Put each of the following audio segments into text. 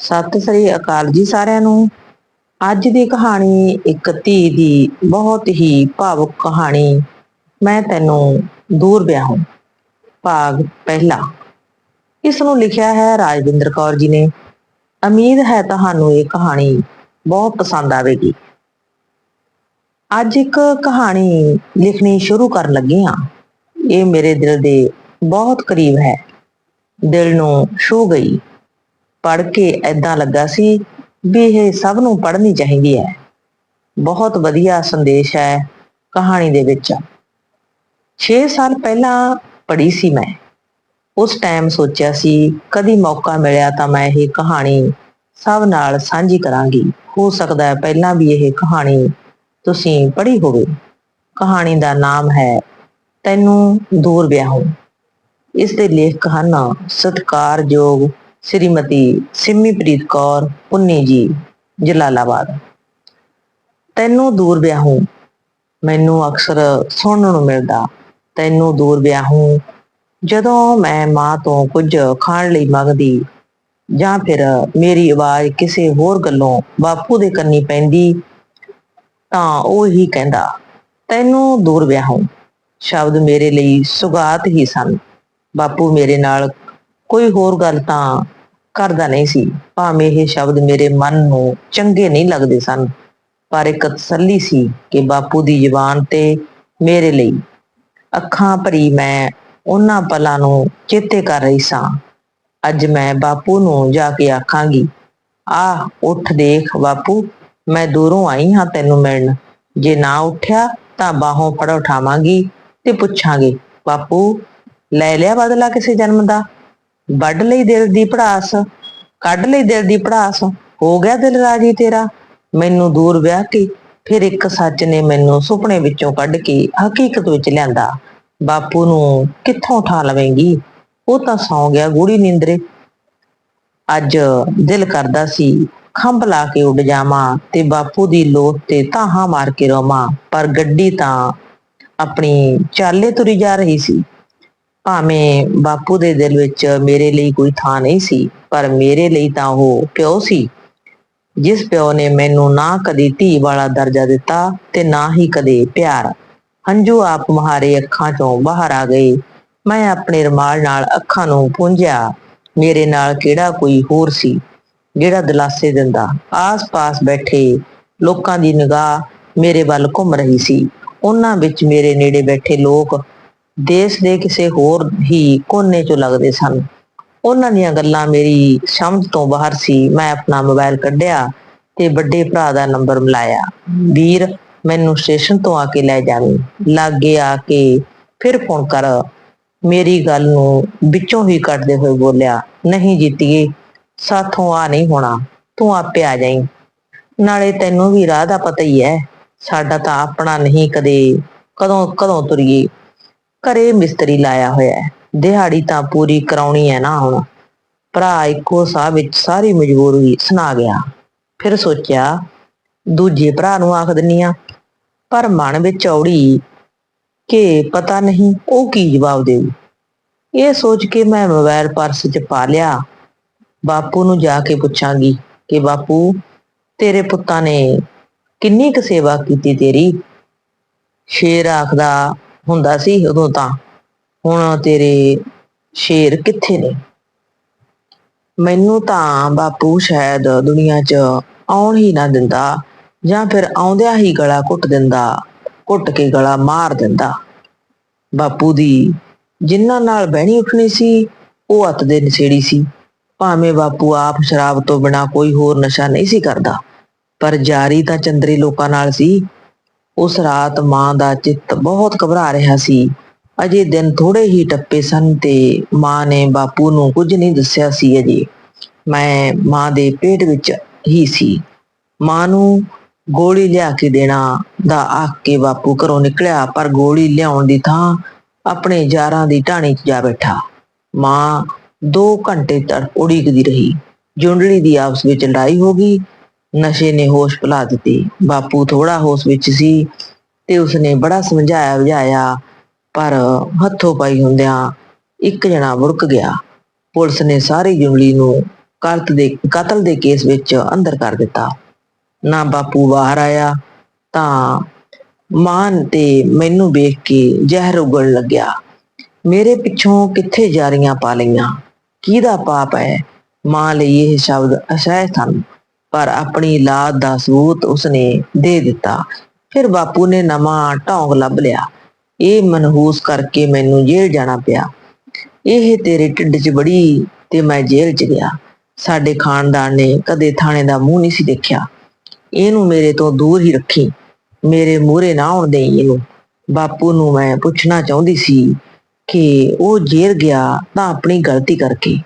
ਸਤਿ ਸ੍ਰੀ ਅਕਾਲ ਜੀ ਸਾਰਿਆਂ ਨੂੰ। ਅੱਜ ਦੀ ਕਹਾਣੀ ਇੱਕ ਧੀ ਦੀ ਬਹੁਤ ਹੀ ਭਾਵੁਕ ਕਹਾਣੀ। ਮੈਂ ਤੈਨੂੰ ਦੂਰ ਵਿਆਹੂੰ ਭਾਗ ਪਹਿਲਾ। ਇਸ ਨੂੰ ਲਿਖਿਆ ਹੈ ਰਾਜਵਿੰਦਰ ਕੌਰ ਜੀ ਨੇ। ਉਮੀਦ ਹੈ ਤੁਹਾਨੂੰ ਇਹ ਕਹਾਣੀ ਬਹੁਤ ਪਸੰਦ ਆਵੇਗੀ। ਅੱਜ ਇੱਕ ਕਹਾਣੀ ਲਿਖਣੀ ਸ਼ੁਰੂ ਕਰਨ ਲੱਗੀ ਹਾਂ। ਇਹ ਮੇਰੇ ਦਿਲ ਦੇ ਬਹੁਤ ਕਰੀਬ ਹੈ। ਦਿਲ ਨੂੰ ਛੂ ਗਈ। ਪੜ ਕੇ ਐਦਾਂ ਲੱਗਾ ਸੀ ਵੀ ਇਹ ਸਭ ਨੂੰ ਪੜ੍ਹਨੀ ਚਾਹੀਦੀ ਹੈ। ਬਹੁਤ ਵਧੀਆ ਸੰਦੇਸ਼ ਹੈ ਕਹਾਣੀ ਦੇ ਵਿੱਚ। 6 ਸਾਲ ਪਹਿਲਾਂ ਪੜ੍ਹੀ ਸੀ ਮੈਂ। ਉਸ ਟਾਈਮ ਸੋਚਿਆ ਸੀ, ਕਦੀ ਮੌਕਾ ਮਿਲਿਆ ਤਾਂ ਮੈਂ ਇਹ ਕਹਾਣੀ ਸਭ ਨਾਲ ਸਾਂਝੀ ਕਰਾਂਗੀ। ਹੋ ਸਕਦਾ ਹੈ ਪਹਿਲਾਂ ਵੀ ਇਹ ਕਹਾਣੀ ਤੁਸੀਂ ਪੜ੍ਹੀ ਹੋਵੇ। ਕਹਾਣੀ ਦਾ ਨਾਮ ਹੈ, ਤੈਨੂੰ ਦੂਰ ਵਿਆਹੋ। ਇਸ ਦੇ ਲੇਖਕ ਹਨ ਸਤਿਕਾਰਯੋਗ ਸ੍ਰੀਮਤੀ ਸਿੰਮੀਪ੍ਰੀਤ ਕੌਰ ਪੁੰਨੀ ਜੀ, ਜਲਾਲਾਬਾਦ। ਤੈਨੂੰ ਦੂਰ ਵਿਆਹੂੰ, ਮੈਨੂੰ ਅਕਸਰ ਸੁਣਨ ਨੂੰ ਮਿਲਦਾ। ਤੈਨੂੰ ਦੂਰ ਵਿਆਹੂੰ, ਜਦੋਂ ਮੈਂ ਮਾਂ ਤੋਂ ਕੁਝ ਖਾਣ ਲਈ ਮੰਗਦੀ, ਜਾਂ ਫਿਰ ਮੇਰੀ ਆਵਾਜ਼ ਕਿਸੇ ਹੋਰ ਗੱਲੋਂ ਬਾਪੂ ਦੇ ਕੰਨੀ ਪੈਂਦੀ, ਤਾਂ ਉਹ ਹੀ ਕਹਿੰਦਾ, ਤੈਨੂੰ ਦੂਰ ਵਿਆਹੂੰ। ਸ਼ਬਦ ਮੇਰੇ ਲਈ ਸੁਗਾਤ ਹੀ ਸਨ। ਬਾਪੂ ਮੇਰੇ ਨਾਲ ਕੋਈ ਹੋਰ ਗੱਲ ਤਾਂ ਕਰਦਾ ਨਹੀਂ ਸੀ। ਭਾਵੇਂ ਇਹ ਸ਼ਬਦ ਮੇਰੇ ਮਨ ਨੂੰ ਚੰਗੇ ਨਹੀਂ ਲੱਗਦੇ ਸਨ, ਪਰ ਇੱਕ ਤਸੱਲੀ ਸੀ ਕਿ ਬਾਪੂ ਦੀ ਜ਼ੁਬਾਨ ਤੇ ਮੇਰੇ ਲਈ। ਅੱਖਾਂ ਭਰੀ ਮੈਂ ਉਹਨਾਂ ਪਲਾਂ ਨੂੰ ਚੇਤੇ ਕਰ ਰਹੀ ਸਾਂ। ਅੱਜ ਮੈਂ ਬਾਪੂ ਨੂੰ ਜਾ ਕੇ ਆਖਾਂਗੀ ਆ ਉੱਠ ਦੇਖ ਬਾਪੂ, ਮੈਂ ਦੂਰੋਂ ਆਈ ਹਾਂ ਤੈਨੂੰ ਮਿਲਣ। ਜੇ ਨਾ ਉੱਠਿਆ ਤਾਂ ਬਾਹੋਂ ਫੜ ਉਠਾਵਾਂਗੀ ਤੇ ਪੁੱਛਾਂਗੇ, ਬਾਪੂ, ਲੈ ਲਿਆ ਬਦਲਾ ਕਿਸੇ ਜਨਮ ਦਾ ਵੱਢ ਲਈ ਦਿਲ ਦੀ ਪੜਾਸ, ਕੱਢ ਲਈ ਦਿਲ ਦੀ ਪੜਾਸ, ਹੋ ਗਿਆ ਦਿਲ ਰਾਜੀ ਤੇਰਾ, ਮੈਨੂੰ ਦੂਰ ਵਿਆਹ ਕੇ, ਫਿਰ ਇੱਕ ਸੱਚ ਨੇ ਮੈਨੂੰ ਸੁਪਨੇ ਵਿੱਚੋਂ ਕੱਢ ਕੇ ਹਕੀਕਤ ਵਿੱਚ ਲਿਆਂਦਾ, ਬਾਪੂ ਨੂੰ ਕਿੱਥੋਂ ਉਠਾ ਲਵੇਂਗੀ, ਉਹ ਤਾਂ ਸੌਂ ਗਿਆ ਗੂੜੀ ਨੀਂਦਰੇ। ਅੱਜ ਦਿਲ ਕਰਦਾ ਸੀ ਖੰਭ ਲਾ ਕੇ ਉੱਡ ਜਾਵਾਂ ਤੇ ਬਾਪੂ ਦੀ ਲੋਥ ਤੇ ਤਾਹਾਂ ਮਾਰ ਕੇ ਰੋਵਾਂ, ਪਰ ਗੱਡੀ ਤਾਂ ਆਪਣੀ ਚਾਲੇ ਤੁਰੀ ਜਾ ਰਹੀ ਸੀ। ਭਾਵੇਂ ਬਾਪੂ ਦੇ ਦਿਲ ਵਿੱਚ ਮੇਰੇ ਲਈ ਕੋਈ ਥਾਂ ਨਹੀਂ ਸੀ, ਪਰ ਮੇਰੇ ਲਈ ਤਾਂ ਉਹ ਪਿਓ ਸੀ। ਜਿਸ ਪਿਓ ਨੇ ਮੈਨੂੰ ਨਾ ਕਦੀ ਧੀ ਵਾਲਾ ਦਰਜਾ ਦਿੱਤਾ ਤੇ ਨਾ ਹੀ ਕਦੇ ਪਿਆਰ। ਹੰਝੂ ਆਪ ਮਹਾਰੇ ਅੱਖਾਂ ਚੋਂ ਬਾਹਰ ਆ ਗਏ। ਮੈਂ ਆਪਣੇ ਰਮਾਲ ਨਾਲ ਅੱਖਾਂ ਨੂੰ ਪੂੰਝਿਆ। ਮੇਰੇ ਨਾਲ ਕਿਹੜਾ ਕੋਈ ਹੋਰ ਸੀ, ਜਿਹੜਾ ਦਿਲਾਸੇ ਦਿੰਦਾ। ਆਸ-ਪਾਸ ਬੈਠੇ ਲੋਕਾਂ ਦੀ ਨਿਗਾਹ ਮੇਰੇ ਵੱਲ ਘੁੰਮ ਰਹੀ ਸੀ। ਉਹਨਾਂ ਵਿੱਚ ਮੇਰੇ ਨੇੜੇ ਬੈਠੇ ਲੋਕ ਦੇਸ਼ ਦੇ ਕਿਸੇ ਹੋਰ ਹੀ ਕੋਨੇ 'ਚੋਂ ਲੱਗਦੇ ਸਨ। ਉਹਨਾਂ ਦੀਆਂ ਗੱਲਾਂ ਮੇਰੀ ਸਮਝ ਤੋਂ ਬਾਹਰ ਸੀ। ਮੈਂ ਆਪਣਾ ਮੋਬਾਈਲ ਕੱਢਿਆ ਤੇ ਵੱਡੇ ਭਰਾ ਦਾ ਨੰਬਰ ਮਿਲਾਇਆ। ਵੀਰ, ਮੈਨੂੰ ਸਟੇਸ਼ਨ ਤੋਂ ਆ ਕੇ ਲੈ ਜਾਵੀਂ। ਲਾਗੇ ਆ ਕੇ ਫਿਰ ਫੋਨ ਕਰ। ਮੇਰੀ ਗੱਲ ਨੂੰ ਵਿੱਚੋਂ ਹੀ ਕੱਟਦੇ ਹੋਏ ਬੋਲਿਆ, ਨਹੀਂ ਜੀਤੀਏ, ਸਾਥੋਂ ਆ ਨਹੀਂ ਹੋਣਾ। ਤੂੰ ਆਪੇ ਆ ਜਾਈਂ। ਨਾਲੇ ਤੈਨੂੰ ਵੀ ਰਾਹ ਦਾ ਪਤਾ ਹੀ ਹੈ। ਸਾਡਾ ਤਾਂ ਆਪਣਾ ਨਹੀਂ ਕਦੇ, ਕਦੋਂ ਕਦੋਂ ਤੁਰੀਏ। ਘਰੇ ਮਿਸਤਰੀ ਲਾਇਆ ਹੋਇਆ ਹੈ। ਦਿਹਾੜੀ ਤਾਂ ਪੂਰੀ ਕਰਾਉਣੀ ਹੈ ਨਾ ਹੁਣ। ਭਰਾ ਇੱਕੋ ਸਾਹ ਵਿੱਚ ਸਾਰੀ ਮਜਬੂਰੀ ਸੁਣਾ ਗਿਆ। ਫਿਰ ਸੋਚਿਆ, ਦੂਜੇ ਭਰਾ ਨੂੰ ਆਖ ਦਿੰਨੀ ਆ, ਪਰ ਮਨ ਵਿੱਚ ਔੜੀ ਕਿ ਪਤਾ ਨਹੀਂ ਉਹ ਕੀ ਜਵਾਬ ਦੇਊ। ਇਹ ਸੋਚ ਕੇ ਮੈਂ ਮੋਬਾਈਲ ਪਰਸ 'ਚ ਪਾ ਲਿਆ। ਬਾਪੂ ਨੂੰ ਜਾ ਕੇ ਪੁੱਛਾਂਗੀ ਕਿ ਬਾਪੂ, ਤੇਰੇ ਪੁੱਤਾਂ ਨੇ ਕਿੰਨੀ ਕੁ ਸੇਵਾ ਕੀਤੀ ਤੇਰੀ? ਸ਼ੇਰ ਆਖਦਾ ਹੁੰਦਾ ਸੀ ਉਦੋਂ ਤਾਂ। ਹੁਣ ਤੇਰੇ ਸ਼ੇਰ ਕਿੱਥੇ ਨੇ? ਮੈਨੂੰ ਤਾਂ ਬਾਪੂ ਸ਼ਾਇਦ ਦੁਨੀਆ 'ਚ ਆਉਣ ਹੀ ਨਾ ਦਿੰਦਾ ਜਾਂ ਫਿਰ ਆਉਂਦਿਆਂ ਹੀ ਗਲਾ ਘੁੱਟ ਦਿੰਦਾ, ਘੁੱਟ ਕੇ ਗਲਾ ਮਾਰ ਦਿੰਦਾ। ਬਾਪੂ ਦੀ ਜਿਨ੍ਹਾਂ ਨਾਲ ਬਹਿਣੀ ਉੱਠਣੀ ਸੀ, ਉਹ ਅੱਤ ਦੇ ਨਸ਼ੇੜੀ ਸੀ। ਭਾਵੇਂ ਬਾਪੂ ਆਪ ਸ਼ਰਾਬ ਤੋਂ ਬਿਨਾ ਕੋਈ ਹੋਰ ਨਸ਼ਾ ਨਹੀਂ ਸੀ ਕਰਦਾ, ਪਰ ਜਾਰੀ ਤਾਂ ਚੰਦਰੇ ਲੋਕਾਂ ਨਾਲ ਸੀ। ਉਸ ਰਾਤ ਮਾਂ ਦਾ ਚਿੱਤ ਬਹੁਤ ਘਬਰਾ ਰਿਹਾ ਸੀ। ਅਜੇ ਦਿਨ ਥੋੜੇ ਹੀ ਟੱਪੇ ਸਨ ਤੇ ਮਾਂ ਨੇ ਬਾਪੂ ਨੂੰ ਕੁਝ ਨਹੀਂ ਦੱਸਿਆ ਸੀ ਅਜੇ। ਮੈਂ ਮਾਂ ਦੇ ਪੇਟ ਵਿੱਚ ਹੀ ਸੀ। ਮਾਂ ਨੂੰ ਗੋਲੀ ਲਿਆ ਕੇ ਦੇਣਾ ਦਾ ਆਖ ਕੇ ਬਾਪੂ ਘਰੋਂ ਨਿਕਲਿਆ, ਪਰ ਗੋਲੀ ਲਿਆਉਣ ਦੀ ਥਾਂ ਆਪਣੇ ਯਾਰਾਂ ਦੀ ਢਾਣੀ 'ਚ ਜਾ ਬੈਠਾ। ਮਾਂ 2 ਘੰਟੇ ਤੱਕ ਉਡੀਕਦੀ ਰਹੀ। ਜੁੰਡਲੀ ਦੀ ਆਪਸ ਵਿੱਚ ਲੜਾਈ ਹੋ ਗਈ। ਨਸ਼ੇ ਨੇ ਹੋਸ਼ ਭੁਲਾ ਦਿੱਤੀ। ਬਾਪੂ ਥੋੜਾ ਹੋਸ਼ ਵਿੱਚ ਸੀ ਤੇ ਉਸਨੇ ਬੜਾ ਸਮਝਾਇਆ ਬੁਝਾਇਆ, ਪਰ ਹੱਥੋਂ ਪਾਈ ਹੁੰਦਿਆਂ ਇੱਕ ਜਣਾ ਵੁਰਕ ਗਿਆ। ਪੁਲਿਸ ਨੇ ਸਾਰੀ ਜੁੰਡਲੀ ਨੂੰ ਕਰਤ ਦੇ, ਕਤਲ ਦੇ ਕੇਸ ਵਿੱਚ ਅੰਦਰ ਕਰ ਦਿੱਤਾ। ਨਾ ਬਾਪੂ ਬਾਹਰ ਆਇਆ, ਤਾਂ ਮਾਂ ਤੇ ਮੈਨੂੰ ਵੇਖ ਕੇ ਜ਼ਹਿਰ ਉਗਲਣ ਲੱਗਿਆ। ਮੇਰੇ ਪਿੱਛੋਂ ਕਿੱਥੇ ਜਾਰੀਆਂ ਪਾ ਲਈਆਂ? ਕਿਹਦਾ ਪਾਪ ਹੈ? ਮਾਂ ਲਈ ਇਹ ਸ਼ਬਦ ਅਸਹਿ ਸਨ। ਪਰ ਆਪਣੀ ਲਾਦ ਦਾ ਸਬੂਤ ਉਸਨੇ ਦੇ ਦਿੱਤਾ। ਫਿਰ ਬਾਪੂ ਨੇ ਨਵਾਂ ਢੌਂਗ ਲੱਭ ਲਿਆ। ਇਹ ਮਨਹੂਸ ਕਰਕੇ ਮੈਨੂੰ ਜੇਲ੍ਹ ਜਾਣਾ ਪਿਆ। ਇਹ ਤੇਰੇ ਢਿੱਡ 'ਚ ਬੜੀ ਤੇ ਮੈਂ ਜੇਲ੍ਹ 'ਚ ਗਿਆ। ਸਾਡੇ ਖਾਨਦਾਨ ਨੇ ਕਦੇ ਥਾਣੇ ਦਾ ਮੂੰਹ ਨਹੀਂ ਸੀ ਦੇਖਿਆ। ਇਹਨੂੰ ਮੇਰੇ ਤੋਂ ਦੂਰ ਹੀ ਰੱਖੀ। ਮੇਰੇ ਮੂਹਰੇ ਨਾ ਆਉਣ ਦੇਈ ਇਹਨੂੰ। ਬਾਪੂ ਨੂੰ ਮੈਂ ਪੁੱਛਣਾ ਚਾਹੁੰਦੀ ਸੀ ਕਿ ਉਹ ਜੇਲ੍ਹ ਗਿਆ ਤਾਂ ਆਪਣੀ ਗਲਤੀ ਕਰਕੇ।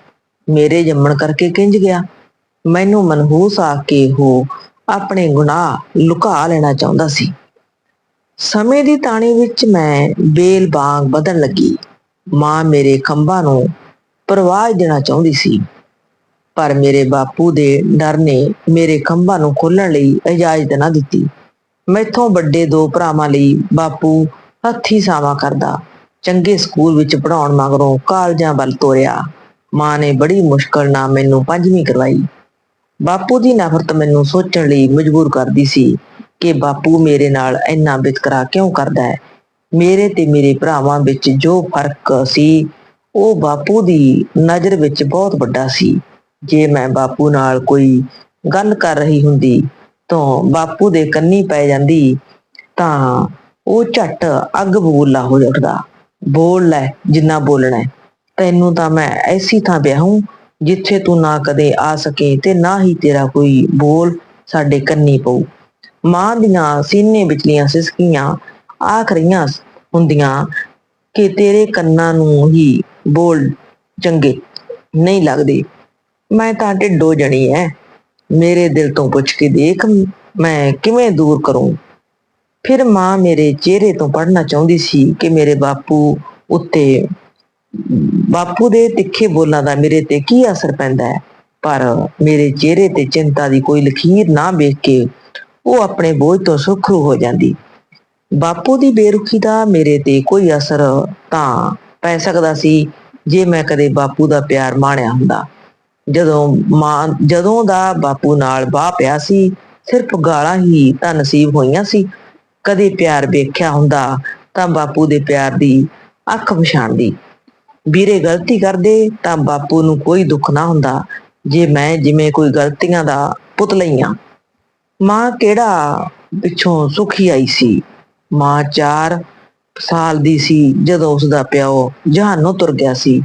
ਮੇਰੇ ਜੰਮਣ ਕਰਕੇ ਕਿੰਜ ਗਿਆ? ਮੈਨੂੰ ਮਨਹੂਸ ਆ ਕੇ ਉਹ ਆਪਣੇ ਗੁਨਾਹ ਲੁਕਾ ਲੈਣਾ ਚਾਹੁੰਦਾ ਸੀ। ਸਮੇਂ ਦੀ ਤਾਣੀ ਵਿੱਚ ਮੈਂ ਬੇਲ ਬਾਗ ਵਧਣ ਲੱਗੀ। ਮਾਂ ਮੇਰੇ ਖੰਭਾਂ ਨੂੰ ਪਰਵਾਹ ਦੇਣਾ ਚਾਹੁੰਦੀ ਸੀ। ਪਰ ਮੇਰੇ ਬਾਪੂ ਦੇ ਡਰ ਨੇ ਮੇਰੇ ਖੰਭਾਂ ਨੂੰ ਖੋਲਣ ਲਈ ਇਜਾਜ਼ਤ ਨਾ ਦਿੱਤੀ। ਮੈਥੋਂ ਵੱਡੇ ਦੋ ਭਰਾਵਾਂ ਲਈ ਬਾਪੂ ਹੱਥੀ ਸਾਵਾ ਕਰਦਾ, ਚੰਗੇ ਸਕੂਲ ਵਿੱਚ ਪੜਾਉਣ ਮਗਰੋਂ ਕਾਲਜਾਂ ਵੱਲ ਤੋਰਿਆ। ਮਾਂ ਨੇ ਬੜੀ ਮੁਸ਼ਕਲ ਨਾਲ ਮੈਨੂੰ ਪੰਜਵੀਂ ਕਰਵਾਈ। ਬਾਪੂ ਦੀ ਨਫ਼ਰਤ ਮੈਨੂੰ ਸੋਚਣ ਲਈ ਮਜਬੂਰ ਕਰਦੀ ਸੀ ਕਿ ਬਾਪੂ ਮੇਰੇ ਨਾਲ ਇੰਨਾ ਵਿਤਕਰਾ ਕਿਉਂ ਕਰਦਾ ਹੈ? ਮੇਰੇ ਤੇ ਮੇਰੇ ਭਰਾਵਾਂ ਵਿੱਚ ਜੋ ਫ਼ਰਕ ਸੀ, ਉਹ ਬਾਪੂ ਦੀ ਨਜ਼ਰ ਵਿੱਚ ਬਹੁਤ ਵੱਡਾ ਸੀ। ਜੇ ਮੈਂ ਬਾਪੂ ਨਾਲ ਕੋਈ ਗੱਲ ਕਰ ਰਹੀ ਹੁੰਦੀ, ਤਾਂ ਬਾਪੂ ਦੇ ਕੰਨੀ ਪੈ ਜਾਂਦੀ, ਤਾਂ ਉਹ ਝਟ ਅੱਗ ਬਬੂਲਾ ਹੋ ਉੱਠਦਾ। ਬੋਲ ਲੈ, ਜਿੰਨਾ ਬੋਲਣਾ ਹੈ। ਤੈਨੂੰ ਤਾਂ ਮੈਂ ਐਸੀ ਥਾਂ ਵਿਆਹੂੰ ਜਿੱਥੇ ਤੂੰ ਨਾ ਕਦੇ ਆ ਸਕੇ ਤੇ ਨਾ ਹੀ ਤੇਰਾ ਕੋਈ ਬੋਲ ਸਾਡੇ ਕੰਨੀ ਪਊ। ਮਾਂ ਦੀਆਂ ਸੀਨੇ ਵਿਚਲੀਆਂ ਸਿਸਕੀਆਂ ਆਖ ਰਹੀਆਂ ਹੁੰਦੀਆਂ ਕਿ ਤੇਰੇ ਕੰਨਾਂ ਨੂੰ ਹੀ ਬੋਲ ਚੰਗੇ ਨਹੀਂ ਲੱਗਦੇ। ਮੈਂ ਤਾਂ ਢਿੱਡੋ ਜਣੀ ਐ। ਮੇਰੇ ਦਿਲ ਤੋਂ ਪੁੱਛ ਕੇ ਦੇਖ ਮੈਂ ਕਿਵੇਂ ਦੂਰ ਕਰੂੰ। ਫਿਰ ਮਾਂ ਮੇਰੇ ਚਿਹਰੇ ਤੋਂ ਪੜਨਾ ਚਾਹੁੰਦੀ ਸੀ ਕਿ ਮੇਰੇ ਬਾਪੂ ਉੱਤੇ ਬਾਪੂ ਦੇ ਤਿੱਖੇ ਬੋਲਾਂ ਦਾ ਮੇਰੇ ਤੇ ਕੀ ਅਸਰ ਪੈਂਦਾ ਹੈ? ਪਰ ਮੇਰੇ ਚਿਹਰੇ ਤੇ ਚਿੰਤਾ ਦੀ ਕੋਈ ਲਖੀਰ ਨਾ ਵੇਖ ਕੇ ਉਹ ਆਪਣੇ ਬੋਝ ਤੋਂ ਸੁਖਰੂ ਹੋ ਜਾਂਦੀ। ਬਾਪੂ ਦੀ ਬੇਰੁਖੀ ਦਾ ਮੇਰੇ ਤੇ ਕੋਈ ਅਸਰ ਤਾਂ ਪੈ ਸਕਦਾ ਸੀ ਜੇ ਮੈਂ ਕਦੇ ਬਾਪੂ ਦਾ ਪਿਆਰ ਮਾਣਿਆ ਹੁੰਦਾ। ਜਦੋਂ ਮਾਂ, ਜਦੋਂ ਦਾ ਬਾਪੂ ਨਾਲ ਬਾਹ ਪਿਆ ਸੀ, ਸਿਰਫ ਗਾਲਾਂ ਹੀ ਤਾਂ ਨਸੀਬ ਹੋਈਆਂ ਸੀ। ਕਦੇ ਪਿਆਰ ਵੇਖਿਆ ਹੁੰਦਾ ਤਾਂ ਬਾਪੂ ਦੇ ਪਿਆਰ ਦੀ ਅੱਖ ਪਛਾਣਦੀ ਵੀਰੇ ਗਲਤੀ ਕਰਦੇ ਤਾਂ ਬਾਪੂ ਨੂੰ ਕੋਈ ਦੁੱਖ ਨਾ ਹੁੰਦਾ। ਜੇ ਮੈਂ ਜਿਵੇਂ ਕੋਈ ਗਲਤੀਆਂ ਦਾ ਪੁੱਤ ਲਈਆਂ ਮਾਂ ਕਿਹੜਾ ਪਿੱਛੋਂ ਸੁਖੀ ਆਈ ਸੀ? ਮਾਂ 4 ਸਾਲ ਦੀ ਸੀ ਜਦੋਂ ਉਸ ਦਾ ਪਿਓ ਜਹਾਨੋਂ ਤੁਰ ਗਿਆ ਸੀ।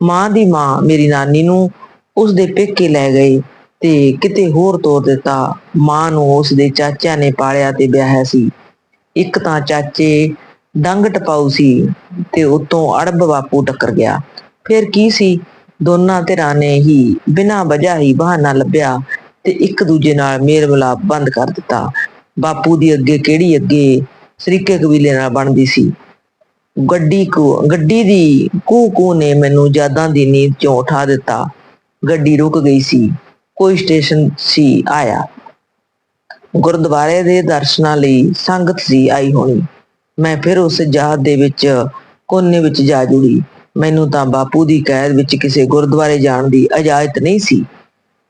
ਮਾਂ ਦੀ ਮਾਂ ਮੇਰੀ ਨਾਨੀ ਨੂੰ ਉਸ ਦੇ ਪੇਕੇ ਲੈ ਗਏ ਤੇ ਕਿਤੇ ਹੋਰ ਤੋਰ ਦਿੱਤਾ। ਮਾਂ ਨੂੰ ਉਸ ਦੇ ਚਾਚਿਆਂ ਨੇ ਪਾਲਿਆ ਤੇ ਵਿਆਹਿਆ ਸੀ। ਇੱਕ ਤਾਂ ਚਾਚੇ ਡੰਗ ਟਪਾਊ ਸੀ ਤੇ ਉਤੋਂ ਅੜਬ ਬਾਪੂ ਟੱਕਰ ਗਿਆ। ਫਿਰ ਕੀ ਸੀ? ਦੋਨਾਂ ਧਿਰਾਂ ਨੇ ਹੀ ਬਿਨਾਂ ਵਜ੍ਹਾ ਹੀ ਬਹਾਨਾ ਲੱਭਿਆ ਤੇ ਇੱਕ ਦੂਜੇ ਨਾਲ ਮੇਲ ਮਿਲਾਪ ਬੰਦ ਕਰ ਦਿੱਤਾ। ਬਾਪੂ ਦੀ ਅੱਗੇ ਕਿਹੜੀ ਅੱਗੇ ਸਰੀਕੇ ਕਬੀਲੇ ਨਾਲ ਬਣਦੀ ਸੀ? ਗੱਡੀ ਕੋ, ਗੱਡੀ ਦੀ ਕੂ ਕੂ ਨੇ ਮੈਨੂੰ ਯਾਦਾਂ ਦੀ ਨੀਂਦ ਚੋਂ ਉਠਾ ਦਿੱਤਾ। ਗੱਡੀ ਰੁਕ ਗਈ ਸੀ, ਕੋਈ ਸਟੇਸ਼ਨ ਸੀ, ਆਇਆ। ਗੁਰਦੁਆਰੇ ਦੇ ਦਰਸ਼ਨਾਂ ਲਈ ਸੰਗਤ ਸੀ ਆਈ ਹੋਣੀ। ਮੈਂ ਫਿਰ ਉਸ ਜਾਤ ਦੇ ਵਿੱਚ, ਕੋਨੇ ਵਿੱਚ ਜਾ ਜੁੜੀ। ਮੈਨੂੰ ਤਾਂ ਬਾਪੂ ਦੀ ਕੈਦ ਵਿੱਚ ਕਿਸੇ ਗੁਰਦੁਆਰੇ ਜਾਣ ਦੀ ਇਜਾਜ਼ਤ ਨਹੀਂ ਸੀ।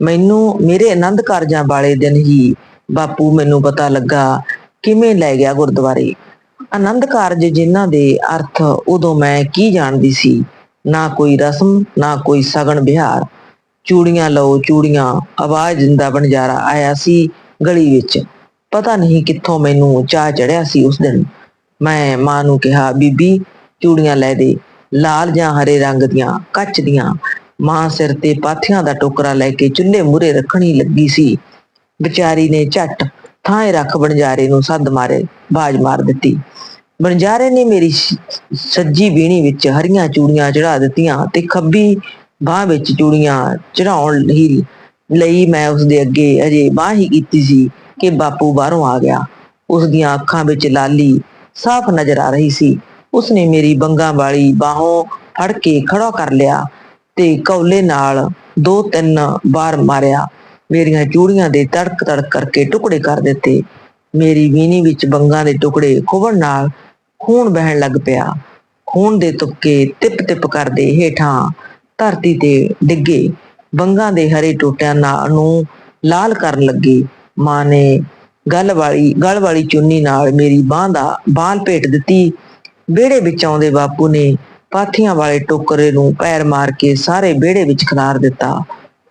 ਮੈਨੂੰ ਮੇਰੇ ਆਨੰਦ ਕਾਰਜਾਂ ਵਾਲੇ ਦਿਨ ਹੀ ਬਾਪੂ ਮੈਨੂੰ ਪਤਾ ਲੱਗਾ ਕਿਵੇਂ ਲੈ ਗਿਆ ਗੁਰਦੁਆਰੇ। ਆਨੰਦ ਕਾਰਜ ਜਿਨ੍ਹਾਂ ਦੇ ਅਰਥ ਉਦੋਂ ਮੈਂ ਕੀ ਜਾਣਦੀ ਸੀ? ਨਾ ਕੋਈ ਰਸਮ, ਨਾ ਕੋਈ ਸਗਨ ਵਿਹਾਰ। ਚੂੜੀਆਂ ਲਓ, ਚੂੜੀਆਂ, ਆਵਾਜ਼ ਦਿੰਦਾ ਬਣਜਾਰਾ ਆਇਆ ਸੀ ਗਲੀ ਵਿੱਚ। ਪਤਾ ਨਹੀਂ ਕਿੱਥੋਂ ਮੈਨੂੰ ਚਾਹ ਚੜਿਆ ਸੀ ਉਸ ਦਿਨ। ਮੈਂ ਮਾਂ ਨੂੰ ਕਿਹਾ, ਬੀਬੀ ਚੂੜੀਆਂ ਲੈ ਦੇ, ਲਾਲ ਜਾਂ ਹਰੇ ਰੰਗ ਦੀਆਂ, ਕੱਚ ਦੀਆਂ। ਮਾਂ ਸਿਰ ਤੇ ਪਾਥੀਆਂ ਦਾ ਟੋਕਰਾ ਲੈ ਕੇ ਚੁੱਲ੍ਹੇ ਮੂਰੇ ਰੱਖਣੀ ਲੱਗੀ ਸੀ। ਵਿਚਾਰੀ ਨੇ ਝੱਟ ਥਾਂ ਰੱਖ ਬਣਜਾਰੇ ਨੂੰ ਸੱਦ ਮਾਰੇ, ਬਾਜ ਮਾਰ ਦਿੱਤੀ। ਬਣਜਾਰੇ ਨੇ ਮੇਰੀ ਸੱਜੀ ਬੀਣੀ ਵਿੱਚ ਹਰੀਆਂ ਚੂੜੀਆਂ ਚੜਾ ਦਿੱਤੀਆਂ ਤੇ ਖੱਬੀ ਬਾਹ ਵਿੱਚ ਚੂੜੀਆਂ ਚੜਾਉਣ ਲਈ ਲਈ ਮੈਂ ਉਸ ਦੇ ਅੱਗੇ ਅਜੇ ਬਾਹ ਹੀ ਕੀਤੀ ਸੀ ਕਿ ਬਾਪੂ ਬਾਹਰੋਂ ਆ ਗਿਆ। ਉਸ ਦੀਆਂ ਅੱਖਾਂ ਵਿੱਚ ਲਾਲੀ ਸਾਫ਼ ਨਜ਼ਰ ਆ ਰਹੀ ਸੀ। ਉਸਨੇ ਮੇਰੀ ਬੰਗਾਂ ਵਾਲੀ ਬਾਹੋਂ ਫੜ ਕੇ ਖੜਾ ਕਰ ਲਿਆ ਤੇ ਕੌਲੇ ਨਾਲ ਦੋ ਤਿੰਨ ਵਾਰ ਮਾਰਿਆ। ਮੇਰੀਆਂ ਚੂੜੀਆਂ ਦੇ ਤੜਕ ਤੜਕ ਕਰਕੇ ਟੁਕੜੇ ਕਰ ਦਿੱਤੇ। ਮੇਰੀ ਵੀਣੀ ਵਿੱਚ ਬੰਗਾਂ ਦੇ ਟੁਕੜੇ ਖੁਬਣ ਨਾਲ ਖੂਨ ਵਹਿਣ ਲੱਗ ਪਿਆ। ਖੂਨ ਦੇ ਤੁਪਕੇ ਟਿਪ ਟਿਪ ਕਰਦੇ ਹੇਠਾਂ ਧਰਤੀ ਤੇ ਡਿੱਗੇ। ਬੰਗਾਂ ਦੇ ਹਰੇ ਟੋਟਿਆਂ ਨਾਲ ਨੂੰ ਲਾਲ ਕਰਨ ਲੱਗੇ। ਮਾਂ ਨੇ ਗੱਲ ਵਾਲੀ, ਗਲ ਵਾਲੀ ਚੁੰਨੀ ਨਾਲ ਮੇਰੀ ਬਾਹ ਦਾ ਬਾਲ ਭੇਟ ਦਿੱਤੀ। ਵਿਹੜੇ ਵਿੱਚ ਆਉਂਦੇ ਬਾਪੂ ਨੇ ਪਾਥੀਆਂ ਵਾਲੇ ਟੋਕਰੇ ਨੂੰ ਪੈਰ ਮਾਰ ਕੇ ਸਾਰੇ ਵਿਹੜੇ ਵਿੱਚ ਖਿਲਾਰ ਦਿੱਤਾ।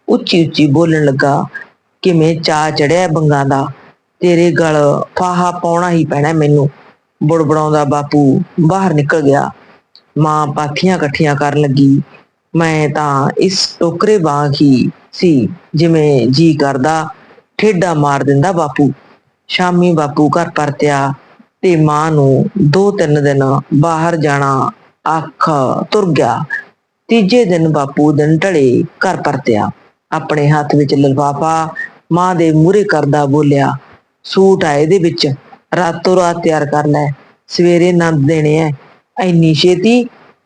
ਉੱਚੀ ਉੱਚੀ ਬੋਲਣ ਲੱਗਾ, ਕਿਵੇਂ ਚਾ ਚੜਿਆ ਬੰਗਾਂ ਦਾ? ਤੇਰੇ ਗਲ ਫਾਹਾ ਪਾਉਣਾ ਹੀ ਪੈਣਾ ਮੈਨੂੰ। ਬੁੜਬੜਾਉਂਦਾ ਬਾਪੂ ਬਾਹਰ ਨਿਕਲ ਗਿਆ। ਮਾਂ ਪਾਥੀਆਂ ਇਕੱਠੀਆਂ ਕਰਨ ਲੱਗੀ। ਮੈਂ ਤਾਂ ਇਸ ਟੋਕਰੇ ਵਾਂਗ ਹੀ ਸੀ, ਜਿਵੇਂ ਜੀ ਕਰਦਾ, ਠੇਡਾ ਮਾਰ ਦਿੰਦਾ ਬਾਪੂ। ਸ਼ਾਮੀ ਬਾਪੂ ਘਰ ਪਰਤਿਆ ਤੇ ਮਾਂ ਨੂੰ ਦੋ ਤਿੰਨ ਦਿਨ ਬਾਹਰ ਜਾਣਾ ਅੱਖ ਤੁਰ ਗਿਆ। ਤੀਜੇ ਦਿਨ ਬਾਪੂ ਦਿਨ ਢਲੇ ਘਰ ਪਰਤਿਆ। ਆਪਣੇ ਹੱਥ ਵਿੱਚ ਲਿਫਾਫਾ ਮਾਂ ਦੇ ਮੂਹਰੇ ਕਰਦਾ ਬੋਲਿਆ, ਸੂਟ ਆਏ ਦੇ ਵਿੱਚ, ਰਾਤੋਂ ਰਾਤ ਤਿਆਰ ਕਰ ਲੈ, ਸਵੇਰੇ ਨੰਦ ਦੇਣੇ ਐ। ਐਨੀ ਛੇਤੀ?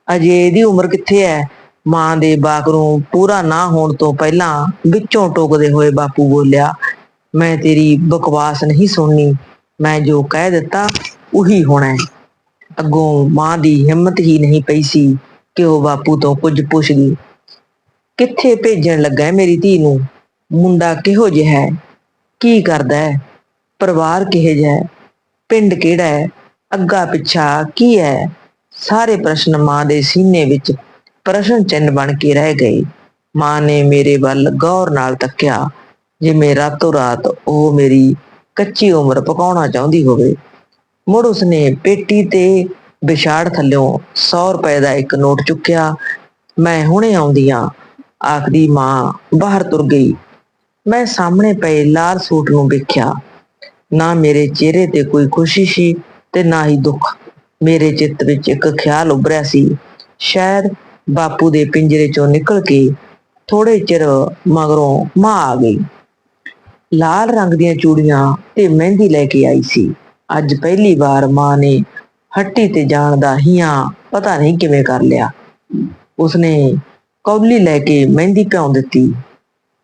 ਅਜੇ ਇਹਦੀ ਉਮਰ ਕਿੱਥੇ ਐ? ਮਾਂ ਦੇ ਬਾਗਰੋਂ ਪੂਰਾ ਨਾ ਹੋਣ ਤੋਂ ਪਹਿਲਾਂ ਵਿੱਚੋਂ ਟੋਕਦੇ ਹੋਏ ਬਾਪੂ ਬੋਲਿਆ ਮੈਂ ਤੇਰੀ ਬਕਵਾਸ ਨਹੀਂ ਸੁਣਨੀ। ਮੈਂ ਜੋ ਕਹਿ ਦਿੱਤਾ, ਉਹੀ ਹੋਣਾ ਹੈ। ਅੱਗੋਂ ਮਾਂ ਦੀ ਹਿੰਮਤ ਹੀ ਨਹੀਂ ਪਈ ਸੀ ਕਿ ਉਹ ਬਾਪੂ ਤੋਂ ਕੁਝ ਪੁੱਛਦੀ। ਕਿੱਥੇ ਭੇਜਣ ਲੱਗਾ ਮੇਰੀ ਧੀ ਨੂੰ? ਮੁੰਡਾ ਕਿਹੋ ਜਿਹਾ ਹੈ? ਕੀ ਕਰਦਾ ਹੈ? ਪਰਿਵਾਰ ਕਿਹੋ ਜਿਹਾ ਹੈ? ਪਿੰਡ ਕਿਹੜਾ ਹੈ? ਅੱਗਾ ਪਿੱਛਾ ਕੀ ਹੈ? ਸਾਰੇ ਪ੍ਰਸ਼ਨ ਮਾਂ ਦੇ ਸੀਨੇ ਵਿੱਚ ਪ੍ਰਸ਼ਨ ਚਿੰਨ ਬਣ ਕੇ ਰਹਿ ਗਏ। ਮਾਂ ਨੇ ਮੇਰੇ ਵੱਲ ਗੌਰ ਨਾਲ ਤੱਕਿਆ। ਜਿਵੇਂ ਰਾਤੋਂ ਰਾਤ ਉਹ ਮੇਰੀ ਕੱਚੀ ਉਮਰ ਪਕਾਉਣਾ ਚਾਹੁੰਦੀ ਹੋਵੇ, ਮੁੜ ਉਸਨੇ ਪੇਟੀ ਤੇ ਵਿਛਾੜ ਥੱਲਿਓਂ 100 ਰੁਪਏ ਦਾ ਇੱਕ ਨੋਟ ਚੁੱਕਿਆ। ਮੈਂ ਹੁਣੇ ਆਉਂਦੀ ਆਂ ਆਖਦੀ ਮਾਂ, ਬਾਹਰ ਤੁਰ ਗਈ। ਮੈਂ ਸਾਹਮਣੇ ਪਏ ਲਾਲ ਸੂਟ ਨੂੰ ਵੇਖਿਆ। ਨਾ ਮੇਰੇ ਚਿਹਰੇ ਤੇ ਕੋਈ ਖੁਸ਼ੀ ਸੀ ਤੇ ਨਾ ਹੀ ਦੁੱਖ। ਮੇਰੇ ਚਿੱਤ ਵਿੱਚ ਇੱਕ ਖਿਆਲ ਉੱਭਰਿਆ ਸੀ। ਸ਼ਾਇਦ ਬਾਪੂ ਦੇ ਪਿੰਜਰੇ ਚੋਂ ਨਿਕਲ ਕੇ ਥੋੜੇ ਚਿਰ ਮਗਰੋਂ ਮਾਂ ਆ ਗਈ। ਲਾਲ ਰੰਗ ਦੀਆਂ ਚੂੜੀਆਂ ਤੇ ਮਹਿੰਦੀ ਲੈ ਕੇ ਆਈ ਸੀ। ਅੱਜ ਪਹਿਲੀ ਵਾਰ ਮਾਂ ਨੇ ਹੱਟੀ ਤੇ ਜਾਣ ਦਾ ਹੀਆਂ ਪਤਾ ਨਹੀਂ ਕਿਵੇਂ ਕਰ ਲਿਆ। ਉਸਨੇ ਕੌਲੀ ਲੈ ਕੇ ਮਹਿੰਦੀ ਭਿਉਂ ਦਿੱਤੀ।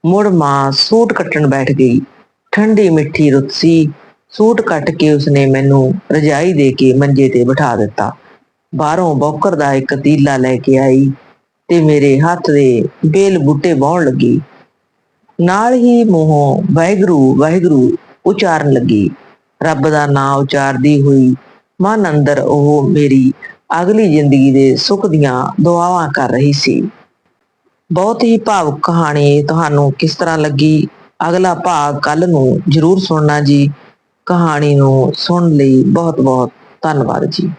ਮੁੜ ਮਾਂ ਸੂਟ ਕੱਟਣ ਬੈਠ ਗਈ। ਠੰਡੀ ਮਿੱਠੀ ਰੁੱਤ ਸੀ। ਸੂਟ ਕੱਟ ਕੇ ਉਸਨੇ ਮੈਨੂੰ ਰਜਾਈ ਦੇ ਕੇ ਮੰਜੇ ਤੇ ਬਿਠਾ ਦਿੱਤਾ। ਬਾਹਰੋਂ ਬੌਕਰ ਦਾ ਇੱਕ ਤੀਲਾ ਲੈ ਕੇ ਆਈ ਤੇ ਮੇਰੇ ਹੱਥ ਦੇ ਬੇਲ ਬੂਟੇ ਵਾਹੁਣ ਲੱਗੀ। ਨਾਲ ਹੀ ਮੂੰਹੋਂ ਵਾਹਿਗੁਰੂ ਵਾਹਿਗੁਰੂ ਉਚਾਰਨ ਲੱਗੀ। ਰੱਬ ਦਾ ਨਾਮ ਉਚਾਰਦੀ ਹੋਈ ਮਨ ਅੰਦਰ ਉਹ ਮੇਰੀ ਅਗਲੀ ਜ਼ਿੰਦਗੀ ਦੇ ਸੁੱਖ ਦੀਆਂ ਦੁਆਵਾਂ ਕਰ ਰਹੀ ਸੀ। ਬਹੁਤ ਹੀ ਭਾਵੁਕ ਕਹਾਣੀ ਤੁਹਾਨੂੰ ਕਿਸ ਤਰ੍ਹਾਂ ਲੱਗੀ? ਅਗਲਾ ਭਾਗ ਕੱਲ ਨੂੰ ਜਰੂਰ ਸੁਣਨਾ ਜੀ। ਕਹਾਣੀ ਨੂੰ ਸੁਣਨ ਲਈ ਬਹੁਤ ਬਹੁਤ ਧੰਨਵਾਦ ਜੀ।